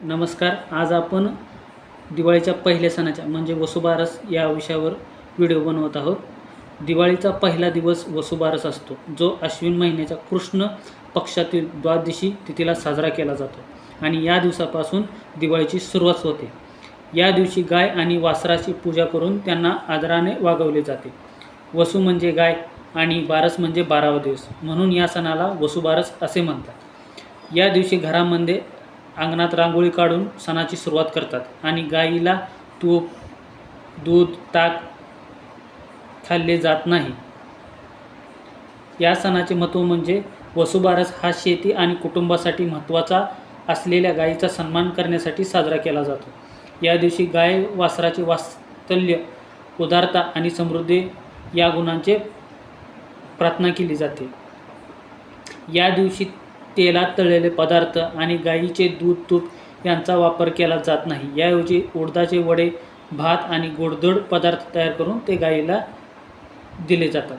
नमस्कार. आज आपण दिवाळीच्या पहिल्या सणाच्या म्हणजे वसुबारस या विषयावर व्हिडिओ बनवत आहोत. दिवाळीचा पहिला दिवस वसुबारस असतो जो अश्विन महिन्याच्या कृष्ण पक्षातील द्वादशी तिथीला साजरा केला जातो आणि या दिवसापासून दिवाळीची सुरुवात होते. या दिवशी गाय आणि वासराची पूजा करून त्यांना आदराने वागवले जाते. वसू म्हणजे गाय आणि बारस म्हणजे बारावा दिवस म्हणून या सणाला वसुबारस असे म्हणतात. या दिवशी घरामध्ये अंगणात रांगोळी काढून सणाची सुरुवात करतात. आणि गाईला तूप दूध ताक खाल्ले जात नाही. या सणाचे महत्त्व म्हणजे वसुबारस हा शेती आणि कुटुंबासाठी महत्त्वाचा असलेल्या गायीचा सन्मान करण्यासाठी साजरा केला जातो. या दिवशी गाय वासराचे वास्तल्य उदारता आणि समृद्धी या गुणांचे प्रार्थना केली जाते. या दिवशी तेलात तळलेले पदार्थ आणि गाईचे दूध तूप यांचा वापर केला जात नाही. याऐवजी उडदाचे वडे भात आणि गोडधोड पदार्थ तयार करून ते गाईला दिले जातात.